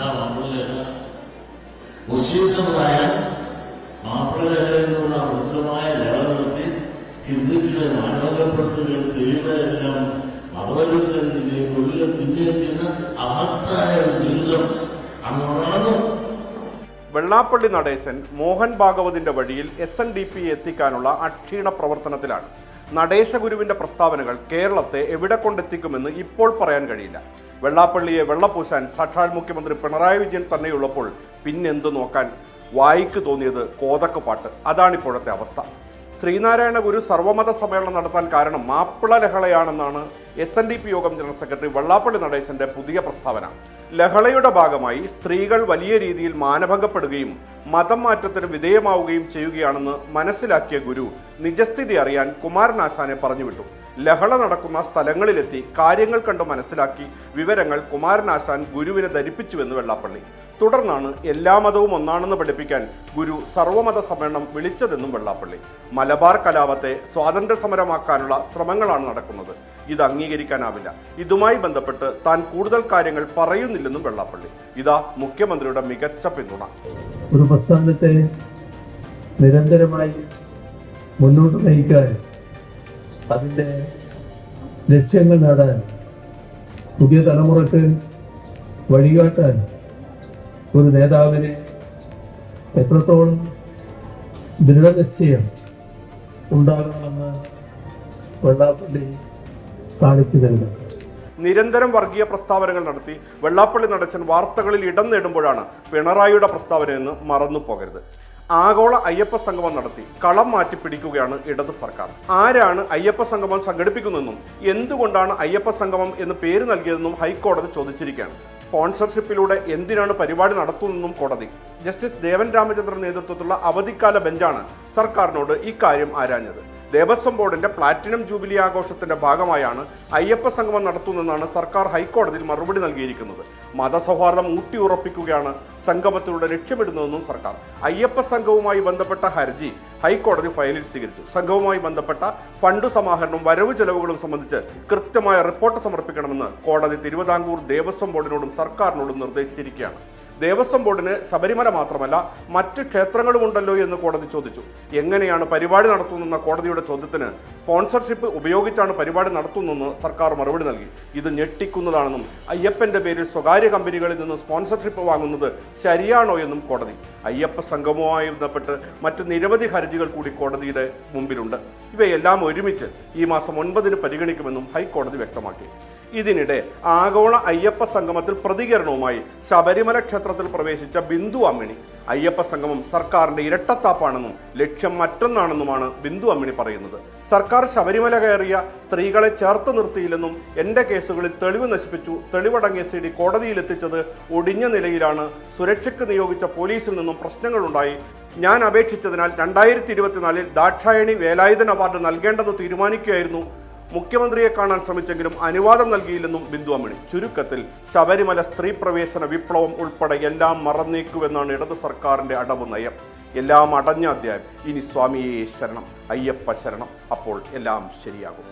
എന്താ മാപ്പിള മുസ്ലിം സമുദായം മാപ്പിള എന്നുള്ള വൃദ്ധമായ ലഹള നടത്തി ഹിന്ദുക്കളെ മാനവകപ്പെടുത്തുകയും സ്ത്രീകളെല്ലാം മതപരിവർത്തനത്തിന്റെയും കൊല്ലുക തിന്നുവയ്ക്കുന്ന അമത്തായ ഒരു ദുരിതം ഉണർന്നു. വെള്ളാപ്പള്ളി നടേശൻ മോഹൻ ഭാഗവതിന്റെ വഴിയിൽ എസ് എൻ ഡി പി എത്തിക്കാനുള്ള അക്ഷീണ പ്രവർത്തനത്തിലാണ്. നടേശ ഗുരുവിന്റെ പ്രസ്താവനകൾ കേരളത്തെ എവിടെ കൊണ്ടെത്തിക്കുമെന്ന് ഇപ്പോൾ പറയാൻ കഴിയില്ല. വെള്ളാപ്പള്ളിയെ വെള്ളപൂശാൻ സാക്ഷാൽ മുഖ്യമന്ത്രി പിണറായി വിജയൻ തന്നെയുള്ളപ്പോൾ പിന്നെന്ത് നോക്കാൻ വായിക്ക് തോന്നിയത് കോതക്ക് പാട്ട്. അതാണിപ്പോഴത്തെ അവസ്ഥ. ശ്രീനാരായണ ഗുരു സർവമത സമ്മേളനം നടത്താൻ കാരണം മാപ്പിള ലഹളയാണെന്നാണ് എസ് എൻ ഡി പി യോഗം ജനറൽ സെക്രട്ടറി വെള്ളാപ്പള്ളി നടേശന്റെ പുതിയ പ്രസ്താവന. ലഹളയുടെ ഭാഗമായി സ്ത്രീകൾ വലിയ രീതിയിൽ മാനഭംഗപ്പെടുകയും മതം മാറ്റത്തിന് വിധേയമാവുകയും ചെയ്യുകയാണെന്ന് മനസ്സിലാക്കിയ ഗുരു നിജസ്ഥിതി അറിയാൻ കുമാരനാശാനെ പറഞ്ഞുവിട്ടു. ലഹള നടക്കുന്ന സ്ഥലങ്ങളിലെത്തി കാര്യങ്ങൾ കണ്ടു മനസ്സിലാക്കി വിവരങ്ങൾ കുമാരനാശാൻ ഗുരുവിനെ ധരിപ്പിച്ചുവെന്ന് വെള്ളാപ്പള്ളി. തുടർന്നാണ് എല്ലാ മതവും ഒന്നാണെന്ന് പഠിപ്പിക്കാൻ ഗുരു സർവമത സമ്മേളനം വിളിച്ചതെന്നും വെള്ളാപ്പള്ളി. മലബാർ കലാപത്തെ സ്വാതന്ത്ര്യ സമരമാക്കാനുള്ള ശ്രമങ്ങളാണ് നടക്കുന്നത്. ഇത് അംഗീകരിക്കാനാവില്ല. ഇതുമായി ബന്ധപ്പെട്ട് താൻ കൂടുതൽ കാര്യങ്ങൾ പറയുന്നില്ലെന്നും വെള്ളാപ്പള്ളി. ഇതാ മുഖ്യമന്ത്രിയുടെ മികച്ച പിന്തുണ. ഒരു പ്രസ്ഥാനത്തെ നിരന്തരമായി മുന്നോട്ട് നയിക്കാൻ അതിന്റെ ലക്ഷ്യങ്ങൾ നേടാൻ പുതിയ തലമുറയ്ക്ക് വഴികാട്ടാൻ ഒരു നേതാവിന് എത്രത്തോളം ദൃഢനിശ്ചയം ഉണ്ടാകണമെന്ന് വെള്ളാപ്പള്ളി കാണിച്ചു തരുന്നു. നിരന്തരം വർഗീയ പ്രസ്താവനകൾ നടത്തി വെള്ളാപ്പള്ളി നടച്ചൻ വാർത്തകളിൽ ഇടം നേടുമ്പോഴാണ് പിണറായിയുടെ പ്രസ്താവനയെന്ന് മറന്നു പോകരുത് ആഗോള അയ്യപ്പ സംഗമം നടത്തി. കളം മാറ്റി പിടിക്കുകയാണ് ഇടത് സർക്കാർ. ആരാണ് അയ്യപ്പ സംഗമം സംഘടിപ്പിക്കുന്നതെന്നും എന്തുകൊണ്ടാണ് അയ്യപ്പ സംഗമം എന്ന് പേര് നൽകിയതെന്നും ഹൈക്കോടതി ചോദിച്ചിരിക്കുകയാണ്. സ്പോൺസർഷിപ്പിലൂടെ എന്തിനാണ് പരിപാടി നടത്തുന്നതെന്നും കോടതി. ജസ്റ്റിസ് ദേവൻ രാമചന്ദ്രൻ നേതൃത്വത്തിലുള്ള അവധിക്കാല ബെഞ്ചാണ് സർക്കാരിനോട് ഇക്കാര്യം ആരാഞ്ഞത്. ദേവസ്വം ബോർഡിന്റെ പ്ലാറ്റിനം ജൂബിലി ആഘോഷത്തിന്റെ ഭാഗമായാണ് അയ്യപ്പ സംഗമം നടത്തുന്നതെന്നാണ് സർക്കാർ ഹൈക്കോടതിയിൽ മറുപടി നൽകിയിരിക്കുന്നത്. മതസൗഹാർദ്ദം ഊട്ടിയുറപ്പിക്കുകയാണ് സംഗമത്തിലൂടെ ലക്ഷ്യമിടുന്നതെന്നും സർക്കാർ. അയ്യപ്പ സംഘവുമായി ബന്ധപ്പെട്ട ഹർജി ഹൈക്കോടതി ഫയലിൽ സ്വീകരിച്ചു. സംഘവുമായി ബന്ധപ്പെട്ട ഫണ്ട് സമാഹരണവും വരവ് ചെലവുകളും സംബന്ധിച്ച് കൃത്യമായ റിപ്പോർട്ട് സമർപ്പിക്കണമെന്ന് കോടതി തിരുവിതാംകൂർ ദേവസ്വം ബോർഡിനോടും സർക്കാരിനോടും നിർദ്ദേശിച്ചിരിക്കുകയാണ്. ദേവസ്വം ബോർഡിന് ശബരിമല മാത്രമല്ല മറ്റ് ക്ഷേത്രങ്ങളുമുണ്ടല്ലോ എന്ന് കോടതി ചോദിച്ചു. എങ്ങനെയാണ് പരിപാടി നടത്തുന്നെന്ന കോടതിയുടെ ചോദ്യത്തിന് സ്പോൺസർഷിപ്പ് ഉപയോഗിച്ചാണ് പരിപാടി നടത്തുന്നതെന്ന് സർക്കാർ മറുപടി നൽകി. ഇത് ഞെട്ടിക്കുന്നതാണെന്നും അയ്യപ്പന്റെ പേരിൽ സ്വകാര്യ കമ്പനികളിൽ നിന്ന് സ്പോൺസർഷിപ്പ് വാങ്ങുന്നത് ശരിയാണോ എന്നും കോടതി. അയ്യപ്പ സംഗമവുമായി ബന്ധപ്പെട്ട് മറ്റ് നിരവധി ഹർജികൾ കൂടി കോടതിയുടെ മുമ്പിലുണ്ട്. ഇവയെല്ലാം ഒരുമിച്ച് ഈ മാസം ഒൻപതിന് പരിഗണിക്കുമെന്നും ഹൈക്കോടതി വ്യക്തമാക്കി. ഇതിനിടെ ആഗോള അയ്യപ്പ സംഗമത്തിൽ പ്രതികരണവുമായി ശബരിമല ക്ഷേത്രത്തിൽ പ്രവേശിച്ച ബിന്ദു അമ്മിണി. അയ്യപ്പ സംഗമം സർക്കാരിന്റെ ഇരട്ടത്താപ്പാണെന്നും ലക്ഷ്യം മറ്റൊന്നാണെന്നുമാണ് ബിന്ദു അമ്മിണി പറയുന്നത്. സർക്കാർ ശബരിമല കയറിയ സ്ത്രീകളെ ചേർത്ത് നിർത്തിയില്ലെന്നും എന്റെ കേസുകളിൽ തെളിവ് നശിപ്പിച്ചു. തെളിവടങ്ങിയ സി ഡി കോടതിയിലെത്തിച്ചത് ഒടിഞ്ഞ നിലയിലാണ്. സുരക്ഷയ്ക്ക് നിയോഗിച്ച പോലീസിൽ നിന്നും പ്രശ്നങ്ങളുണ്ടായി. ഞാൻ അപേക്ഷിച്ചതിനാൽ രണ്ടായിരത്തി ഇരുപത്തിനാലിൽ ദാക്ഷായണി വേലായുധൻ അവാർഡ് നൽകേണ്ടെന്ന് തീരുമാനിക്കുകയായിരുന്നു മുഖ്യമന്ത്രിയെ കാണാൻ ശ്രമിച്ചെങ്കിലും അനുവാദം നൽകിയില്ലെന്നും ബിന്ദു അമ്മിണി ചുരുക്കത്തിൽ ശബരിമല സ്ത്രീ പ്രവേശന വിപ്ലവം ഉൾപ്പെടെ എല്ലാം മറന്നേക്കുവെന്നാണ് ഇടതു സർക്കാരിന്റെ അടവ് നയം. എല്ലാം അടഞ്ഞ അധ്യായം. ഇനി സ്വാമിയെ ശരണം അയ്യപ്പ ശരണം. അപ്പോൾ എല്ലാം ശരിയാകും.